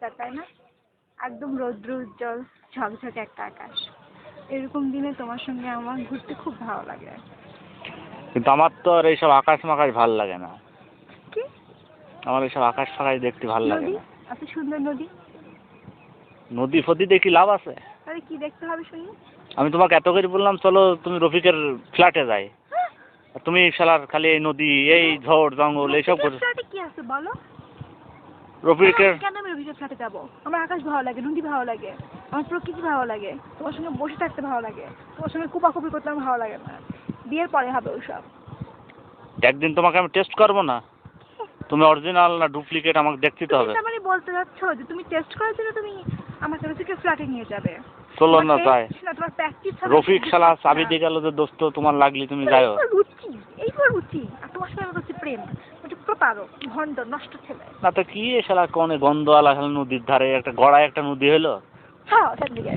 পরিষ্কার তাই না? একদম রৌদ্র উজ্জ্বল ঝকঝকে একটা আকাশ। এরকম দিনে তোমার সঙ্গে আমার ঘুরতে খুব ভালো লাগে। কিন্তু আমার তো আর এইসব আকাশ মাকাশ ভালো লাগে না। কি? আমার এইসব আকাশ ফাকাশ দেখতে ভালো লাগে নদী? না। এত সুন্দর নদী? নদী ফদি দেখি লাভ আছে। তাহলে কি দেখতে হবে শুনি? আমি তোমাকে এত করে বললাম চলো তুমি রফিকের ফ্ল্যাটে যাই। আর তুমি শালার খালি এই নদী এই ঝড় জঙ্গল এইসব করছ কি আছে বলো? রফিকের কেন রবিকের ফ্ল্যাটে যাব। আমার আকাশ ভালো লাগে নদী ভালো লাগে আমার প্রকৃতি ভালো লাগে তোমার সঙ্গে বসে থাকতে ভালো লাগে তোমার সঙ্গে কুপাকুপি করতে আমার ভালো লাগে না। বিয়ের পরে হবে ওইসব। একদিন তোমাকে আমি টেস্ট করব না? তুমি অরিজিনাল না ডুপ্লিকেট আমাকে দেখতে তো হবে? মানে বলতে যাচ্ছ যে তুমি টেস্ট করার জন্য তুমি আমাকে রফিকের ফ্ল্যাটে নিয়ে যাবে। চলো না তাই রফিক শালা চাবি দিয়ে গেল যে দোস্ত তোমার লাগলি তুমি যাও এইবার রুচি আর তোমার সঙ্গে আমার কাছে প্রেম। ওটা পারো ভণ্ড নষ্ট ছেলে। না তো কি শালা কোনে গন্ধওয়ালা শালা নদীর ধারে একটা গড়ায় একটা নদী হলো হ্যাঁ ওটার দিকে।